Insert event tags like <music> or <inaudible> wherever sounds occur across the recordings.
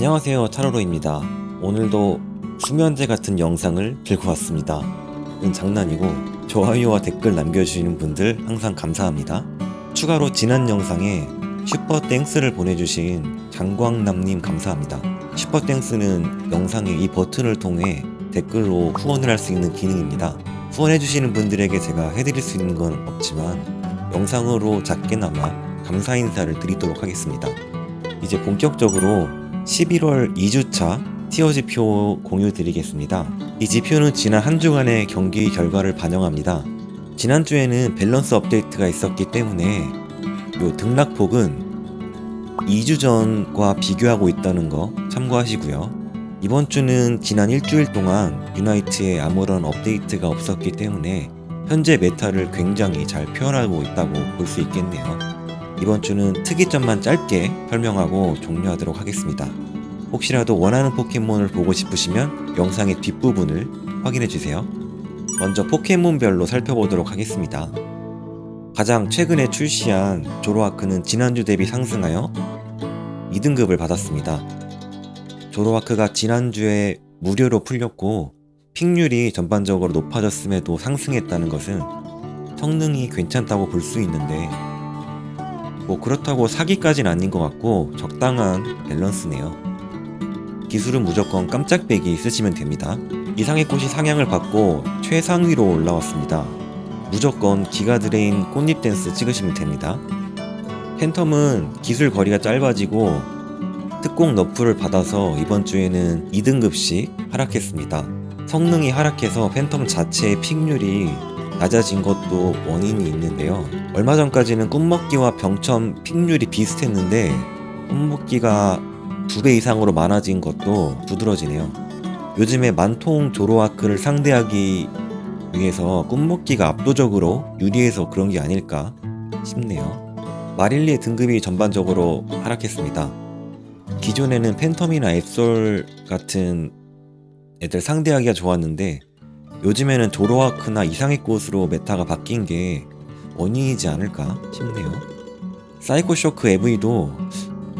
안녕하세요 차로로입니다. 오늘도 수면제 같은 영상을 들고 왔습니다. 은 장난이고 좋아요와 댓글 남겨주시는 분들 항상 감사합니다. 추가로 지난 영상에 슈퍼땡스를 보내주신 장광남님 감사합니다. 슈퍼땡스는 영상의 이 버튼을 통해 댓글로 후원을 할 수 있는 기능입니다. 후원해주시는 분들에게 제가 해드릴 수 있는 건 없지만 영상으로 작게나마 감사 인사를 드리도록 하겠습니다. 이제 본격적으로 11월 2주차 티어 지표 공유 드리겠습니다. 이 지표는 지난 한 주간의 경기 결과를 반영합니다. 지난주에는 밸런스 업데이트가 있었기 때문에 요 등락폭은 2주 전과 비교하고 있다는 거 참고하시고요. 이번 주는 지난 일주일 동안 유나이트에 아무런 업데이트가 없었기 때문에 현재 메타를 굉장히 잘 표현하고 있다고 볼 수 있겠네요. 이번 주는 특이점만 짧게 설명하고 종료하도록 하겠습니다. 혹시라도 원하는 포켓몬을 보고 싶으시면 영상의 뒷부분을 확인해주세요. 먼저 포켓몬별로 살펴보도록 하겠습니다. 가장 최근에 출시한 조로아크는 지난주 대비 상승하여 2등급을 받았습니다. 조로아크가 지난주에 무료로 풀렸고 픽률이 전반적으로 높아졌음에도 상승했다는 것은 성능이 괜찮다고 볼 수 있는데 뭐 그렇다고 사기까진 아닌 것 같고 적당한 밸런스네요. 기술은 무조건 깜짝배기 쓰시면 됩니다. 이상의 꽃이 상향을 받고 최상위로 올라왔습니다. 무조건 기가 드레인 꽃잎 댄스 찍으시면 됩니다. 팬텀은 기술 거리가 짧아지고 특공 너프를 받아서 이번 주에는 2등급씩 하락했습니다. 성능이 하락해서 팬텀 자체의 픽률이 낮아진 것도 원인이 있는데요. 얼마 전까지는 꿈먹기와 병첨 픽률이 비슷했는데 꿈먹기가 두 배 이상으로 많아진 것도 두드러지네요. 요즘에 만통 조로아크를 상대하기 위해서 꿈먹기가 압도적으로 유리해서 그런 게 아닐까 싶네요. 마릴리의 등급이 전반적으로 하락했습니다. 기존에는 팬텀이나 앱솔 같은 애들 상대하기가 좋았는데 요즘에는 조로아크나 이상의 꽃으로 메타가 바뀐 게 원인이지 않을까 싶네요. 사이코 쇼크 EV도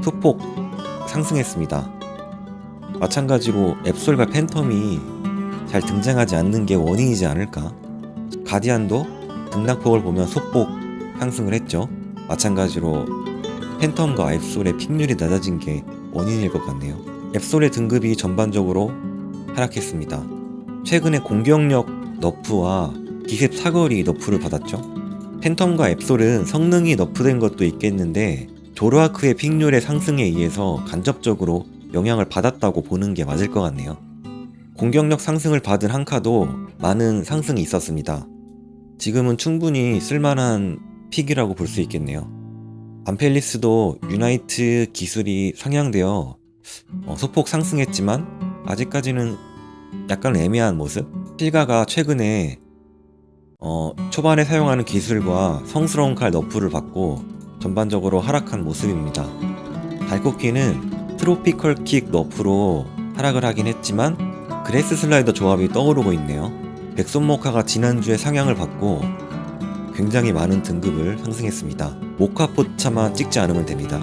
소폭 상승했습니다. 마찬가지로 앱솔과 팬텀이 잘 등장하지 않는 게 원인이지 않을까. 가디안도 등락폭을 보면 소폭 상승을 했죠. 마찬가지로 팬텀과 앱솔의 픽률이 낮아진 게 원인일 것 같네요. 앱솔의 등급이 전반적으로 하락했습니다. 최근에 공격력 너프와 기습 사거리 너프를 받았죠. 팬텀과 앱솔은 성능이 너프된 것도 있겠는데 조로아크의 픽률의 상승에 의해서 간접적으로 영향을 받았다고 보는 게 맞을 것 같네요. 공격력 상승을 받은 한카도 많은 상승이 있었습니다. 지금은 충분히 쓸만한 픽이라고 볼 수 있겠네요. 암펠리스도 유나이트 기술이 상향되어 어, 소폭 상승했지만 아직까지는 약간 애매한 모습? 실가가 최근에 어, 초반에 사용하는 기술과 성스러운 칼 너프를 받고 전반적으로 하락한 모습입니다. 달코키는 트로피컬 킥 너프로 하락을 하긴 했지만 그레스 슬라이더 조합이 떠오르고 있네요. 백손모카가 지난주에 상향을 받고 굉장히 많은 등급을 상승했습니다. 모카 포차만 찍지 않으면 됩니다.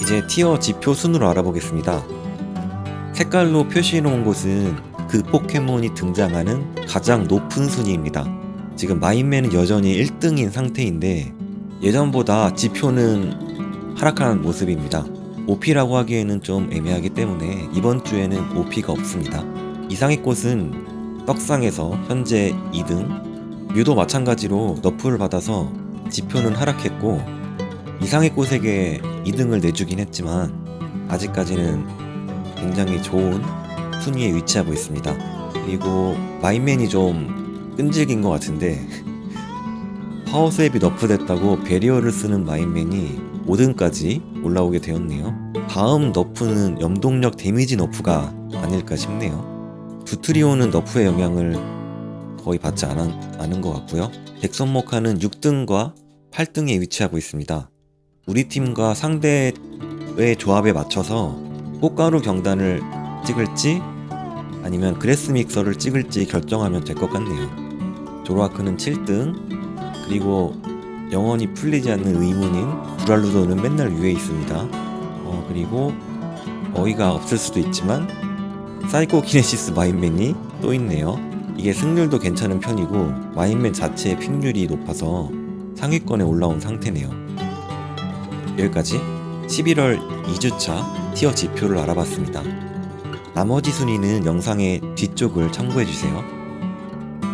이제 티어 지표 순으로 알아보겠습니다. 색깔로 표시해 놓은 곳은 그 포켓몬이 등장하는 가장 높은 순위입니다. 지금 마인맨은 여전히 1등인 상태인데 예전보다 지표는 하락한 모습입니다. OP라고 하기에는 좀 애매하기 때문에 이번 주에는 OP가 없습니다. 이상의 꽃은 떡상에서 현재 2등, 뮤도 마찬가지로 너프를 받아서 지표는 하락했고 이상의 꽃에게 2등을 내주긴 했지만 아직까지는 굉장히 좋은 순위에 위치하고 있습니다. 그리고 마인맨이 좀 끈질긴 것 같은데 <laughs> 파워 스왑이 너프됐다고 베리어를 쓰는 마인맨이 5등까지 올라오게 되었네요. 다음 너프는 염동력 데미지 너프가 아닐까 싶네요. 두트리오는 너프의 영향을 거의 받지 않은, 않은 것 같고요. 백선모카는 6등과 8등에 위치하고 있습니다. 우리 팀과 상대의 조합에 맞춰서 꽃가루 경단을 찍을지 아니면 그레스 믹서를 찍을지 결정하면 될 것 같네요. 조로아크는 7등, 그리고 영원히 풀리지 않는 의문인 브랄루도는 맨날 위에 있습니다. 어, 그리고 어이가 없을 수도 있지만 사이코 키네시스 마인맨이 또 있네요. 이게 승률도 괜찮은 편이고 마인맨 자체의 픽률이 높아서 상위권에 올라온 상태네요. 여기까지 11월 2주차 티어 지표를 알아봤습니다. 나머지 순위는 영상의 뒤쪽을 참고해주세요.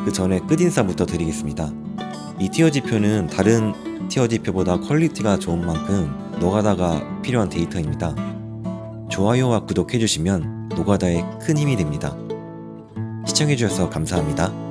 그 전에 끝인사부터 드리겠습니다. 이 티어 지표는 다른 티어 지표보다 퀄리티가 좋은 만큼 노가다가 필요한 데이터입니다. 좋아요와 구독해주시면 노가다에 큰 힘이 됩니다. 시청해주셔서 감사합니다.